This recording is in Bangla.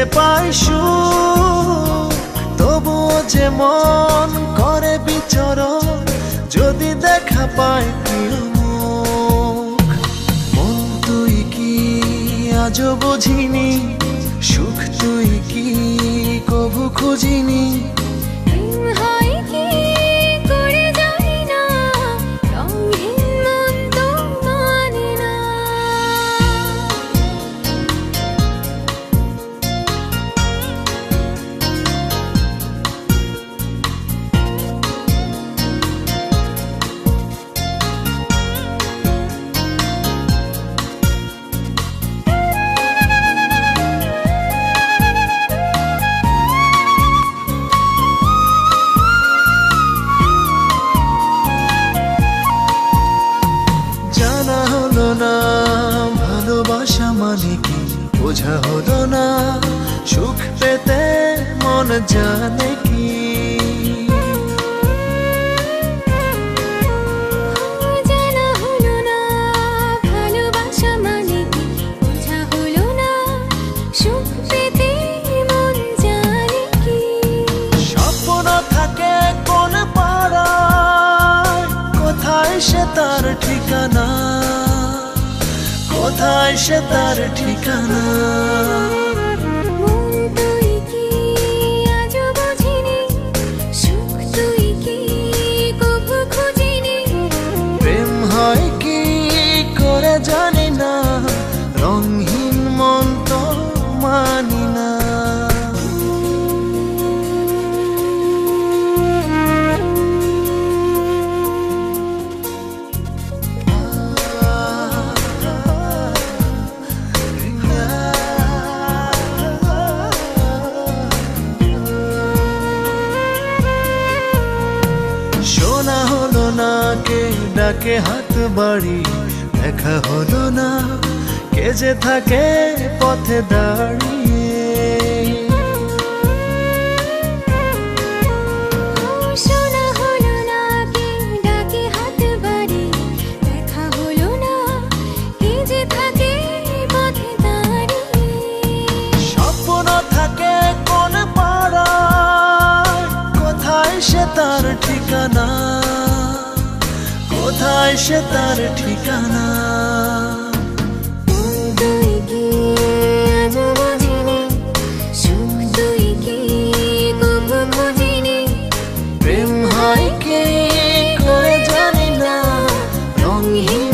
যে পায় তবু যে মন করে বিচর যদি দেখা পাই প্রিয় মন তুই কি আজ বুঝিনি, সুখ তুই কি কবু খুঁজিনি? মানে কি? বোঝা হলো না সুখ পেতে মন জানে কি? সে তার ঠিকানা? কোথায় সে তার ঠিকানা? প্রেম হয় কি করে জানি? না কে ডাকে হাত বাড়ি। দেখা হলো না কে যে থাকে পথে দাঁড়িয়ে কোথায় সে তার ঠিকানা। প্রেম হয় কে করে জানি না রঙহীন